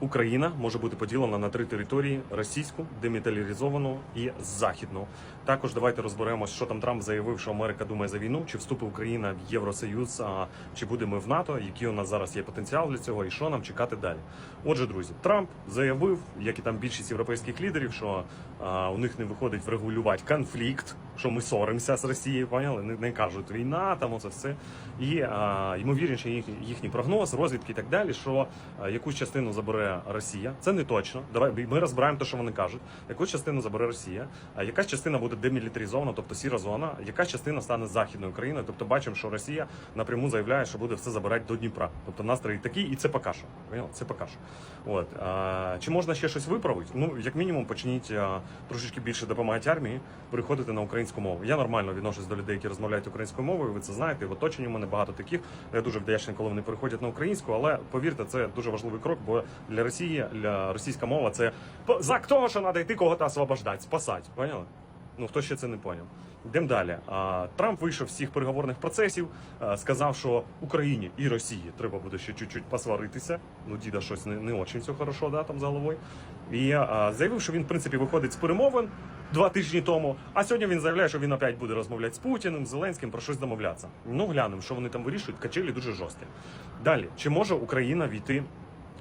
Україна може бути поділена на три території: російську, демілітаризовану і західну. Також давайте розберемось, що там Трамп заявив, що Америка думає за війну, чи вступить Україна в Євросоюз, а чи буде ми в НАТО, який у нас зараз є потенціал для цього, і що нам чекати далі. Отже, друзі, Трамп заявив, як і там більшість європейських лідерів, що а, у них не виходить врегулювати конфлікт, що ми соримося з Росією, поняли? Не, не кажуть війна, там оце все. І а, ймовірніше їх, їхній прогноз, розвідки і так далі, що а, якусь частину забере Росія. Це не точно. Давай ми розбираємо те, що вони кажуть. Якусь частину забере Росія, а якась частина буде демілітаризована, тобто сіра зона, якась частина стане західною Україною. Тобто бачимо, що Росія напряму заявляє, що буде все забирати до Дніпра. Тобто настрій такий, і це. Поняли? Це поки. От а, чи можна ще щось виправити? Ну як мінімум, почніть а, трошечки більше допомагати армії, переходити на українську мову. Я нормально відношусь до людей, які розмовляють українською мовою. Ви це знаєте. В оточенні в мене багато таких. Я дуже вдячний, коли вони переходять на українську, але повірте, це дуже важливий крок, бо для Росії, для російська мова це знак того, що треба йти кого-то освобождати, спасати. Поняли? Ну хто ще це не поняв? Йдемо далі. Трамп вийшов з всіх переговорних процесів, сказав, що Україні і Росії треба буде ще чуть-чуть посваритися. Ну, діда щось не, не очень все хорошо, да, там за головою. І заявив, що він, в принципі, виходить з перемовин два тижні тому. А сьогодні він заявляє, що він опять буде розмовляти з Путіним, Зеленським про щось домовлятися. Ну, глянемо, що вони там вирішують. Качелі дуже жорсткі. Далі, чи може Україна війти?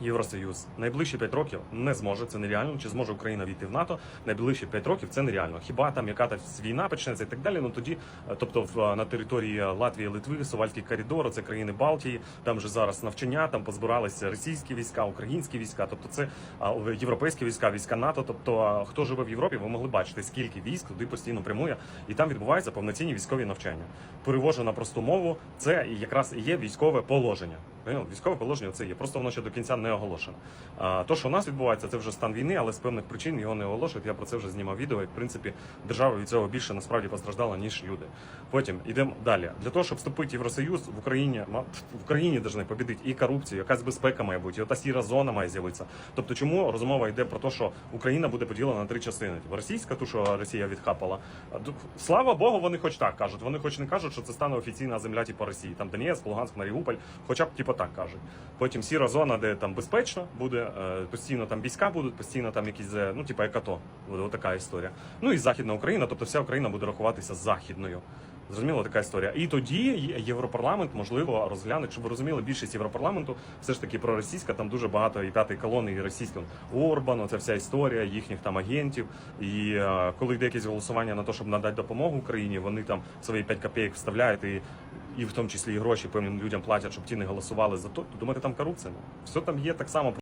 Євросоюз найближчі 5 років не зможе, це нереально. Чи зможе Україна війти в НАТО? Найближчі 5 років це нереально. Хіба там яка та війна почнеться і так далі? Ну тоді, е, тобто, в на території Латвії, Литви, Сувальський коридор, це країни Балтії. Там же зараз навчання, там позбиралися російські війська, українські війська. Тобто, це європейські війська, війська НАТО. Тобто, хто живе в Європі, ви могли бачити, скільки військ туди постійно прямує, і там відбуваються повноцінні військові навчання. Перевожу на просту мову, це якраз і є військове положення. Поняли? Військове положення це є. Просто воно ще до кінця не оголошено. А то, що у нас відбувається, це вже стан війни, але з певних причин його не оголошують. Я про це вже знімав відео. І в принципі держава від цього більше насправді постраждала, ніж люди. Потім йдемо далі. Для того, щоб вступити в Євросоюз, в Україні в Україні повинні побідити і корупцію, якась безпека має бути, і ота сіра зона має з'явитися. Тобто, чому розмова йде про те, що Україна буде поділена на три частини? Типу, російська, ту, що Росія відхапала. Слава Богу, вони хоч так кажуть. Вони хоч не кажуть, що це стане офіційна земля, типу Росії. Там Донецьк, Луганськ, Маріуполь, хоча б типу так кажуть. Потім сіра зона, де там безпечно буде, е, постійно там війська будуть, постійно там якісь, е, ну типу як АТО. Буде така історія. Ну і Західна Україна, тобто вся Україна буде рахуватися західною. Зрозуміло, така історія. І тоді Європарламент можливо розгляне, щоб ви розуміли, більшість Європарламенту все ж таки проросійська, там дуже багато і п'ятої колони, і російського Орбан, оця вся історія їхніх там агентів. І е, коли йде якесь голосування на те, щоб надати допомогу Україні, вони там свої 5 копійок вставляють і. І в тому числі і гроші певним людям платять, щоб ті не голосували за то. Думаєте, там корупція? Все там є так само.